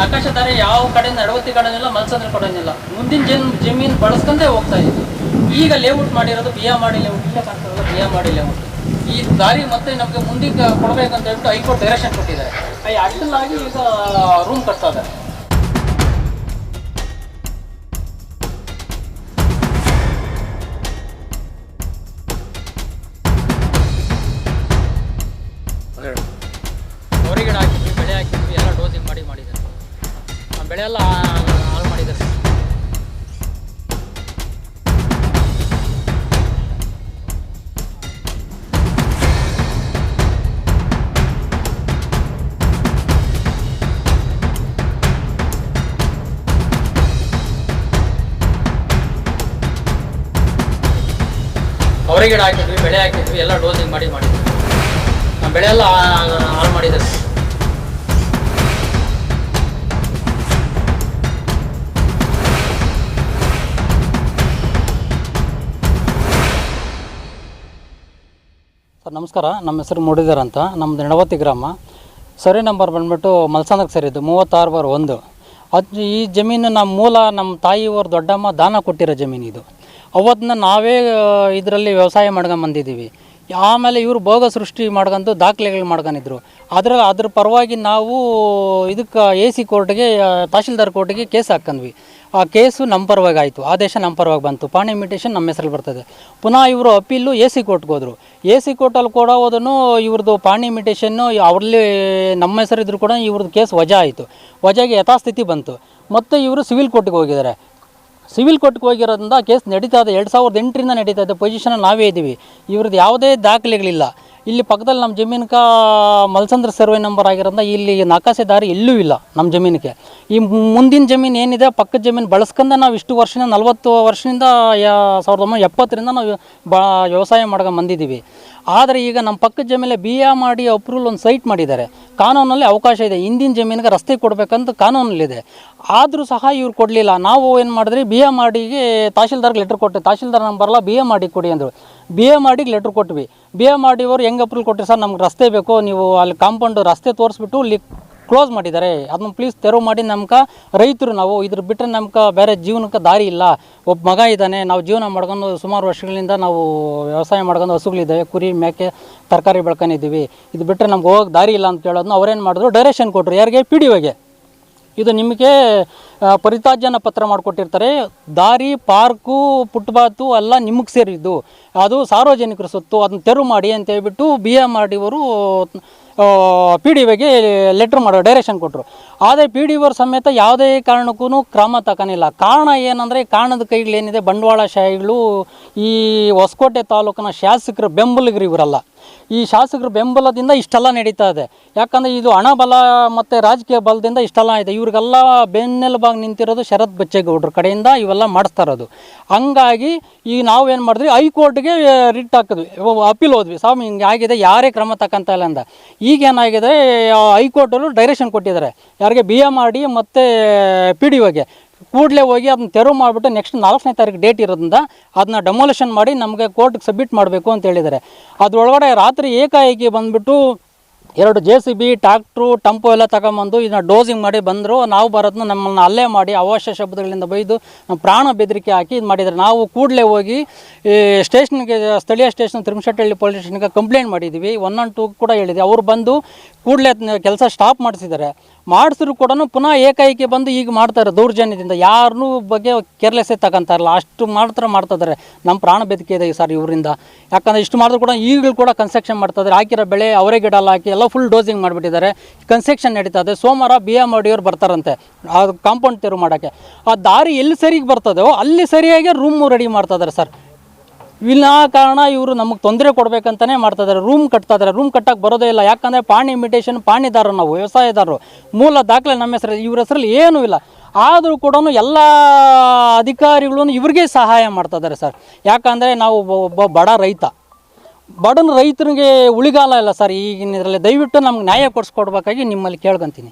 ನಕಾಶೆದಾರಿ ಯಾವ ಕಡೆಯಿಂದ ನಡವತಿಗಳನ್ನೆಲ್ಲ ಕಡೆನಿಲ್ಲ ಕೊಡೋಂಗಿಲ್ಲ. ಮುಂದಿನ ಜನ್ ಜಮೀನು ಬಳಸ್ಕೊಂಡೇ ಹೋಗ್ತಾ ಇತ್ತು ಈಗ ಲೇಔಟ್ ಮಾಡಿರೋದು ಬಿ ಎ ಮಾಡಿ ಲೇಔಟ್ ಇಲ್ಲ ಬಿ ಎ ಮಾಡಿ ಲೇಔಟ್ ಈ ದಾರಿ ಮತ್ತೆ ನಮಗೆ ಮುಂದಿಗೆ ಕೊಡಬೇಕಂತ ಹೇಳ್ಬಿಟ್ಟು ಹೈಕೋರ್ಟ್ ಡೈರೆಕ್ಷನ್ ಕೊಟ್ಟಿದ್ದಾರೆ. ಅಡ್ಡಲಾಗಿ ಈಗ ರೂಮ್ ಕಟ್ತಾ ಇದ್ದಾರೆ. ಎಲ್ಲ ಹಾಳು ಮಾಡಿದ್ದಾರೆ. ಗಿಡ ಹಾಕಿದ್ವಿ, ಬೆಳೆ ಹಾಕಿದ್ವಿ, ಎಲ್ಲ ಡೋಸಿಂಗ್ ಮಾಡಿ ಮಾಡಿದ್ವಿ. ಆ ಬೆಳೆ ಎಲ್ಲ ಹಾಳು ಮಾಡಿದ್ದಾರೆ. ನಮಸ್ಕಾರ, ನಮ್ಮ ಹೆಸರು ಮೂಡಿದಾರ ಅಂತ. ನಮ್ಮದು ನಡವತ್ತಿ ಗ್ರಾಮ. ಸರಿ ನಂಬರ್ ಬಂದ್ಬಿಟ್ಟು ಮಲ್ಸಂದ್ರಕ್ಕೆ ಸರಿದ್ದು ಮೂವತ್ತಾರು ಬಾರ್ ಒಂದು. ಅದು ಈ ಜಮೀನು ನಮ್ಮ ಮೂಲ ನಮ್ಮ ತಾಯಿಯವರು ದೊಡ್ಡಮ್ಮ ದಾನ ಕೊಟ್ಟಿರೋ ಜಮೀನು ಇದು. ಅವತ್ತನ್ನ ನಾವೇ ಇದರಲ್ಲಿ ವ್ಯವಸಾಯ ಮಾಡ್ಕೊಂಡು ಬಂದಿದ್ದೀವಿ. ಆಮೇಲೆ ಇವರು ಭೋಗ ಸೃಷ್ಟಿ ಮಾಡ್ಕೊಂಡು ದಾಖಲೆಗಳು ಮಾಡ್ಕೊಂಡಿದ್ರು. ಅದರ, ಅದ್ರ ಪರವಾಗಿ ನಾವು ಇದಕ್ಕೆ ಎ ಸಿ ಕೋರ್ಟ್ಗೆ ತಹಶೀಲ್ದಾರ್ ಕೋರ್ಟ್ಗೆ ಕೇಸ್ ಹಾಕ್ಕೊಂಡ್ವಿ ಆ ಕೇಸು ನಮ್ಮ ಪರವಾಗಿ ಆಯಿತು, ಆದೇಶ ನಮ್ಮ ಪರವಾಗಿ ಬಂತು. ಪಾಣಿ ಇಮಿಟೇಷನ್ ನಮ್ಮ ಹೆಸರಲ್ಲಿ ಬರ್ತದೆ. ಪುನಃ ಇವರು ಅಪೀಲು ಎ ಸಿ ಕೋರ್ಟ್ಗೆ ಹೋದರು. ಎ ಸಿ ಕೋರ್ಟಲ್ಲಿ ಕೂಡ ಹೋದನು, ಇವ್ರದ್ದು ಪಾಣಿ ಇಮಿಟೇಷನ್ನು ಅವ್ರಲ್ಲಿ ನಮ್ಮ ಹೆಸರಿದ್ರು ಕೂಡ ಇವ್ರದ್ದು ಕೇಸ್ ವಜಾ ಆಯಿತು. ವಜಾಗೆ ಯಥಾಸ್ಥಿತಿ ಬಂತು. ಮತ್ತು ಇವರು ಸಿವಿಲ್ ಕೋರ್ಟ್ಗೆ ಹೋಗಿದ್ದಾರೆ. ಸಿವಿಲ್ ಕೋರ್ಟ್ಗೆ ಹೋಗಿರೋದ್ರಿಂದ ಕೇಸ್ ನಡೀತಾ ಇದೆ. ಎರಡು ಸಾವಿರದ ಎಂಟರಿಂದ ನಡೀತಾ ಇದೆ. ಪೊಸಿಷನ್ ನಾವೇ ಇದ್ದೀವಿ ಇವ್ರದ್ದು ಯಾವುದೇ ದಾಖಲೆಗಳಿಲ್ಲ. ಇಲ್ಲಿ ಪಕ್ಕದಲ್ಲಿ ನಮ್ಮ ಜಮೀನಕ ಮಲ್ಸಂದ್ರ ಸರ್ವೆ ನಂಬರ್ ಆಗಿರೋದ್ರಿಂದ ಇಲ್ಲಿ ನಕಾಸೆ ದಾರಿ ಎಲ್ಲೂ ಇಲ್ಲ ನಮ್ಮ ಜಮೀನಿಗೆ. ಈ ಮುಂದಿನ ಜಮೀನು ಏನಿದೆ, ಪಕ್ಕದ ಜಮೀನು ಬಳಸ್ಕೊಂಡು ನಾವು ಇಷ್ಟು ವರ್ಷದಿಂದ ನಲವತ್ತು ವರ್ಷದಿಂದ ಸಾವಿರದ ಒಂಬೈನೂರ ಎಪ್ಪತ್ತರಿಂದ ನಾವು ಬ ವ್ಯವಸಾಯ ಮಾಡ್ಕೊಂಡು ಬಂದಿದ್ದೀವಿ. ಆದರೆ ಈಗ ನಮ್ಮ ಪಕ್ಕದ ಜಮೀನಲ್ಲಿ ಬಿ ಎ ಮಾಡಿ ಅಪ್ರೂವಲ್ ಒಂದು ಸೈಟ್ ಮಾಡಿದ್ದಾರೆ. ಕಾನೂನಲ್ಲಿ ಅವಕಾಶ ಇದೆ. ಹಿಂದಿನ ಜಮೀನಿಗೆ ರಸ್ತೆ ಕೊಡಬೇಕಂತ ಕಾನೂನಲ್ಲಿದೆ. ಆದರೂ ಸಹ ಇವ್ರು ಕೊಡಲಿಲ್ಲ. ನಾವು ಏನು ಮಾಡಿದ್ರಿ ಬಿ ಎ ಮಾಡಿಗೆ ತಹಶೀಲ್ದಾರ್ಗೆ ಲೆಟ್ರ್ ಕೊಟ್ಟು. ತಹಶೀಲ್ದಾರ್ ನಂಬರ್ಲ ಬಿ ಎ ಮಾಡಿ ಕೊಡಿ ಅಂದರು. ಬಿ ಎ ಮಾಡಿ ಲೆಟ್ರ್ ಕೊಟ್ವಿ. ಬಿ ಎ ಮಾಡಿವರು ಹೆಂಗೆ ಅಪ್ರೂವಲ್ ಕೊಟ್ಟರು ಸರ್? ನಮ್ಗೆ ರಸ್ತೆ ಬೇಕು. ನೀವು ಅಲ್ಲಿ ಕಾಂಪೌಂಡ್ ರಸ್ತೆ ತೋರಿಸ್ಬಿಟ್ಟು ಇಲ್ಲಿ ಕ್ಲೋಸ್ ಮಾಡಿದ್ದಾರೆ ಅದನ್ನ ಪ್ಲೀಸ್ ತೆರವು ಮಾಡಿ ನಮ್ಗೆ ರೈತರು ನಾವು ಇದ್ರ ಬಿಟ್ಟರೆ ನಮ್ಗೆ ಬೇರೆ ಜೀವನಕ್ಕೆ ದಾರಿ ಇಲ್ಲ. ಒಬ್ಬ ಮಗ ಇದ್ದಾನೆ. ನಾವು ಜೀವನ ಮಾಡ್ಕೊಂಡು ಸುಮಾರು ವರ್ಷಗಳಿಂದ ನಾವು ವ್ಯವಸಾಯ ಮಾಡ್ಕೊಂಡು ಹಸುಗಳಿದ್ದಾವೆ ಕುರಿ, ಮೇಕೆ, ತರಕಾರಿ ಬೆಳ್ಕೊಂಡಿದ್ದೀವಿ ಇದು ಬಿಟ್ಟರೆ ನಮ್ಗೆ ಹೋಗಕ್ಕೆ ದಾರಿ ಇಲ್ಲ ಅಂತ ಕೇಳೋದನ್ನ ಅವ್ರೇನು ಮಾಡಿದ್ರು? ಡೈರೆಕ್ಷನ್ ಕೊಟ್ಟರು ಯಾರಿಗೆ? ಪಿ ಡಿ ಒಗೆ ಇದು ನಿಮಗೆ ಪರಿತಾಜ್ಯನ ಪತ್ರ ಮಾಡಿಕೊಟ್ಟಿರ್ತಾರೆ. ದಾರಿ ಪಾರ್ಕು ಪುಟ್ಬಾತು ಎಲ್ಲ ನಿಮಗೆ ಸೇರಿದ್ದು. ಅದು ಸಾರ್ವಜನಿಕರ ಸೊತ್ತು ಅದನ್ನ ತೆರವು ಮಾಡಿ ಅಂತ ಹೇಳ್ಬಿಟ್ಟು ಬಿ ಎ ಮಾಡಿವರು ಪಿ ಡಿ ಒಗೆ ಲೆಟ್ರ್ ಮಾಡೋ ಡೈರೆಕ್ಷನ್ ಕೊಟ್ಟರು ಆದರೆ ಪಿ ಡಿ ಒರ್ ಸಮೇತ ಯಾವುದೇ ಕಾರಣಕ್ಕೂ ಕ್ರಮ ತಗೊನಿಲ್ಲ ಕಾರಣ ಏನಂದರೆ ಕಾರಣದ ಕೈಗಳೇನಿದೆ ಬಂಡವಾಳಶಾಹಿಗಳು ಈ ಹೊಸಕೋಟೆ ತಾಲೂಕಿನ ಶಾಸಕರ ಬೆಂಬಲಿಗರು ಇವರಲ್ಲ. ಈ ಶಾಸಕರ ಬೆಂಬಲದಿಂದ ಇಷ್ಟೆಲ್ಲ ನಡೀತಾ ಇದೆ. ಯಾಕಂದರೆ ಇದು ಹಣ ಬಲ ಮತ್ತು ರಾಜಕೀಯ ಬಲದಿಂದ ಇಷ್ಟೆಲ್ಲ ಇದೆ. ಇವ್ರಿಗೆಲ್ಲ ಬೆನ್ನೆಲುಬಾಗಿ ನಿಂತಿರೋದು ಶರತ್ ಬಚ್ಚೇಗೌಡ್ರ ಕಡೆಯಿಂದ ಇವೆಲ್ಲ ಮಾಡಿಸ್ತಾ ಇರೋದು. ಹಂಗಾಗಿ ಈಗ ನಾವು ಏನು ಮಾಡಿದ್ವಿ ಹೈಕೋರ್ಟ್ಗೆ ರಿಟ್ ಹಾಕಿದ್ವಿ. ಅಪೀಲ್ ಹೋದ್ವಿ. ಸ್ವಾಮಿ, ಹಿಂಗೆ ಆಗಿದೆ, ಯಾರೇ ಕ್ರಮ ತಕ್ಕಂತ ಇಲ್ಲ ಅಂದ. ಈಗ ಏನಾಗಿದೆ ಹೈಕೋರ್ಟಲ್ಲಿ ಡೈರೆಕ್ಷನ್ ಕೊಟ್ಟಿದ್ದಾರೆ. ಯಾರಿಗೆ ಬಿ ಎ ಮಾಡಿ, ಮತ್ತು ಪಿ ಡಿ ಒಗೆ ಕೂಡಲೇ ಹೋಗಿ ಅದನ್ನ ತೆರವು ಮಾಡಿಬಿಟ್ಟು ನೆಕ್ಸ್ಟ್ ನಾಲ್ಕನೇ ತಾರೀಕು ಡೇಟ್ ಇರೋದ್ರಿಂದ ಅದನ್ನ ಡೆಮೊಲೇಷನ್ ಮಾಡಿ ನಮಗೆ ಕೋರ್ಟ್ಗೆ ಸಬ್ಮಿಟ್ ಮಾಡಬೇಕು ಅಂತ ಹೇಳಿದ್ದಾರೆ. ಅದರೊಳಗಡೆ ರಾತ್ರಿ ಏಕಾಏಕಿ ಬಂದುಬಿಟ್ಟು ಎರಡು J C B tractor, tempo ಎಲ್ಲ ತಗೊಂಬಂದು ಇದನ್ನ ಡೋಸಿಂಗ್ ಮಾಡಿ ಬಂದರು. ನಾವು ಬರೋದನ್ನ ನಮ್ಮನ್ನು ಅಲ್ಲೇ ಮಾಡಿ, ಅವಶ್ಯ ಶಬ್ದಗಳಿಂದ ಬೈದು ನಮ್ಮ ಪ್ರಾಣ ಬೆದರಿಕೆ ಹಾಕಿ ಇದು ಮಾಡಿದ್ದಾರೆ ನಾವು ಕೂಡಲೇ ಹೋಗಿ, ಈ ಸ್ಟೇಷನ್ಗೆ, ಸ್ಥಳೀಯ ಸ್ಟೇಷನ್ ತಿರುಮಶೆಟ್ಟಹಳ್ಳಿ ಪೊಲೀಸ್ ಸ್ಟೇಷನ್ಗೆ ಕಂಪ್ಲೇಂಟ್ ಮಾಡಿದ್ದೀವಿ ಒನ್ ಆನ್ ಟೂ ಕೂಡ ಹೇಳಿದೆ. ಅವ್ರು ಬಂದು ಕೂಡಲೇ ಕೆಲಸ ಸ್ಟಾಪ್ ಮಾಡಿಸಿದ್ದಾರೆ. ಮಾಡಿಸಿದ್ರು ಕೂಡ ಪುನಃ ಏಕಾಏಕಿ ಬಂದು ಈಗ ಮಾಡ್ತಾರೆ ದೌರ್ಜನ್ಯದಿಂದ. ಯಾರನ್ನೂ ಬಗ್ಗೆ ಕೇರ್ಲೆಸ್ಸೇ ತಗೊಂತಾರಲ್ಲ ಅಷ್ಟು ಮಾಡ್ತಾರೆ ಮಾಡ್ತಿದ್ದಾರೆ ನಮ್ಮ ಪ್ರಾಣ ಬೆದಕೆ ಇದೆ ಸರ್ ಇವರಿಂದ. ಯಾಕಂದರೆ ಇಷ್ಟು ಮಾಡಿದ್ರು ಕೂಡ ಈಗಲೂ ಕೂಡ ಕನ್ಸ್ಟ್ರಕ್ಷನ್ ಮಾಡ್ತಿದ್ದಾರೆ ಹಾಕಿರೋ ಬೆಳೆ ಅವರೇ ಗಿಡ ಎಲ್ಲ ಹಾಕಿ ಎಲ್ಲ ಫುಲ್ ಡೋಸಿಂಗ್ ಮಾಡಿಬಿಟ್ಟಿದ್ದಾರೆ. ಕನ್ಸ್ಟ್ರಕ್ಷನ್ ನಡೀತಾ ಇದೆ. ಸೋಮವಾರ ಬಿ ಎಂ ಮಾಡಿಯವ್ರು ಬರ್ತಾರಂತೆ. ಆ ಕಾಂಪೌಂಡ್ ತೆರವು ಮಾಡೋಕ್ಕೆ. ಆ ದಾರಿ ಎಲ್ಲಿ ಸರಿಗೆ ಬರ್ತದೋ ಅಲ್ಲಿ ಸರಿಯಾಗಿ ರೂಮು ರೆಡಿ ಮಾಡ್ತಾ ಇದ್ದಾರೆ ಸರ್. ವಿನಾಕಾರಣ ಇವರು ನಮಗೆ ತೊಂದರೆ ಕೊಡಬೇಕಂತಲೇ ಮಾಡ್ತಾ ಇದ್ದಾರೆ. ರೂಮ್ ಕಟ್ತಾ ಇದ್ದಾರೆ. ರೂಮ್ ಕಟ್ಟಕ್ಕೆ ಬರೋದೇ ಇಲ್ಲ. ಯಾಕಂದರೆ ಪಾಣಿ ಇಮಿಟೇಷನ್ ಪಾಣಿದಾರರು ನಾವು, ವ್ಯವಸಾಯದಾರರು. ಮೂಲ ದಾಖಲೆ ನಮ್ಮ ಹೆಸರು ಇವ್ರ ಹೆಸರಲ್ಲಿ ಏನೂ ಇಲ್ಲ. ಆದರೂ ಕೂಡ ಎಲ್ಲ ಅಧಿಕಾರಿಗಳು ಇವ್ರಿಗೆ ಸಹಾಯ ಮಾಡ್ತಾ ಇದ್ದಾರೆ ಸರ್. ಯಾಕಂದರೆ ನಾವು ಒಬ್ಬ ಬಡ ರೈತ. ಬಡನ ರೈತರಿಗೆ ಉಳಿಗಾಲ ಇಲ್ಲ ಸರ್. ಈಗಿನ ಇದರಲ್ಲಿ ದಯವಿಟ್ಟು ನಮ್ಗೆ ನ್ಯಾಯ ಕೊಡಿಸ್ಕೊಡ್ಬೇಕಾಗಿ ನಿಮ್ಮಲ್ಲಿ ಕೇಳ್ಕೊಂತೀನಿ.